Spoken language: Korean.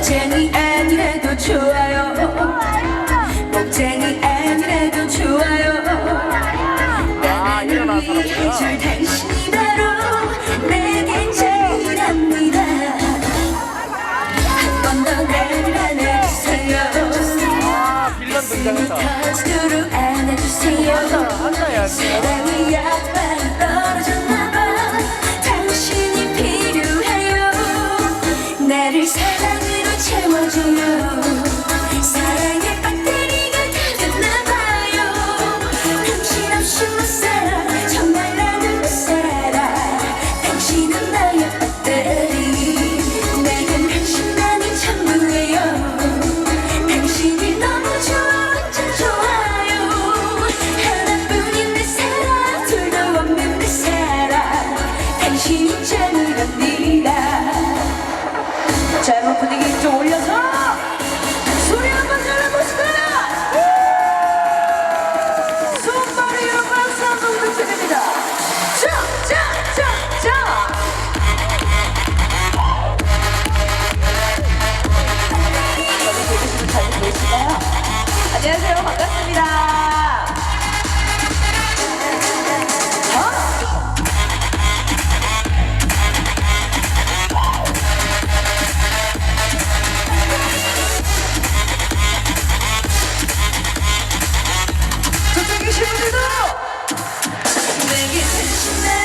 목쟁이 애니라도 좋아요. 목쟁이 애니라도 좋아요. 나만을 위해줄 당신이 바로 내 괜찮이랍니다. 한 번 더 나를 안아주세요. 가슴이 터지도록 안아주세요. 사랑이 약발이 떨어졌나봐. 당신이 필요해요. 나를 사랑해. 채워줘요. 사랑의 배터리가 다 됐나봐요. 당신 없이 못 살아 정말 나는 못 살아 당신은 나의 배터리. 내겐 당신만이 전부예요. 당신이 너무 좋아 완전 좋아요. 하나뿐인 내 사랑 둘도 없는 내 사랑. 당신이 짱이랍니다 자 여러분 분위기 좀 올려서 내